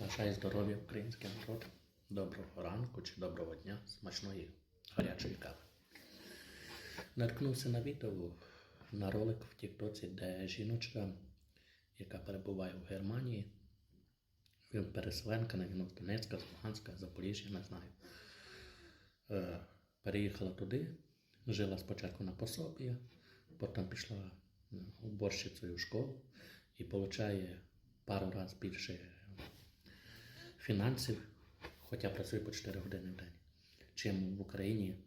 Бажаю здоров'я український народ. Доброго ранку чи доброго дня, смачної гарячої кави. Наткнувся на відео на ролик в Тіктоці, де жіночка, яка перебуває в Германії, він переселенка, він з Донецька, з Луганська, Запоріжжя, не знаю. Е, переїхала туди, жила спочатку на пособі, потім пішла уборщицею в школу і отримує пару разів більше фінансів, хоча працює по 4 години в день, чим в Україні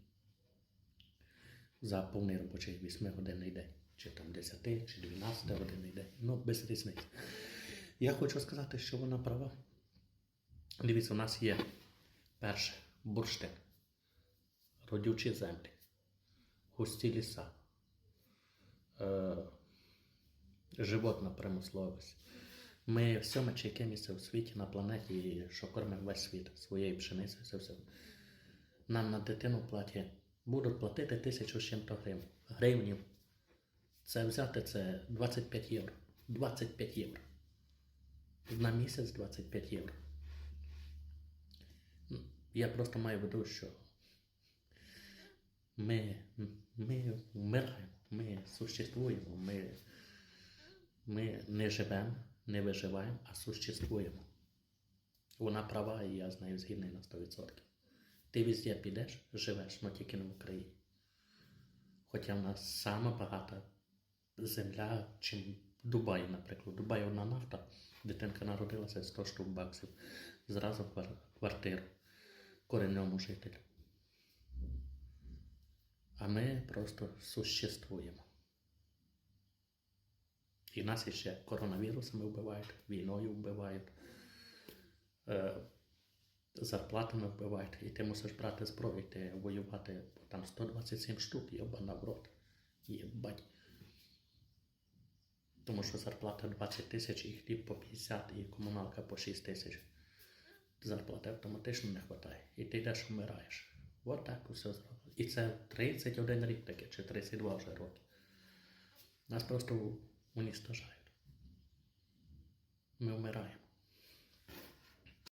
за повний робочий 8-годинний день, чи там 10, чи 12 годинний день. Ну, без різниці. Я хочу сказати, що вона права. Дивіться, у нас є перше бурштин, родючі землі, густі ліса, е, животна промисловість. Ми сьоме чи яке місце у світі на планеті, що кормимо весь світ своєю пшеницею, все все. Нам на дитину платять, будуть платити тисячу з чим-то гривень. Гривнів. Це взяти це 25 євро. 25 євро. На місяць 25 євро. Я просто маю в виду, що ми, ми ми существуємо, ми, ми не живемо, не виживаємо, а существуємо. Вона права, і я з нею згідний на 100%. Ти везде підеш, живеш, але тільки не в Україні. Хоча в нас сама багата земля, чим Дубай, наприклад. Дубай одна нафта, дитинка народилася 100 штук баксів, зразу квартиру коренному жителю. А ми просто существуємо. І нас ще коронавірусами вбивають, війною вбивають, е, зарплатами вбивають. І ти мусиш брати зброю, йти воювати там 127 штук, йобана в рот. Єбать. Тому що зарплата 20 тисяч, і хліб по 50, і комуналка по 6 тисяч. Зарплати автоматично не вистачає. І ти йдеш вмираєш. От так усе зроблено. І це 31 рік таке, чи 32 вже роки. Нас просто уністожають. Ми вмираємо.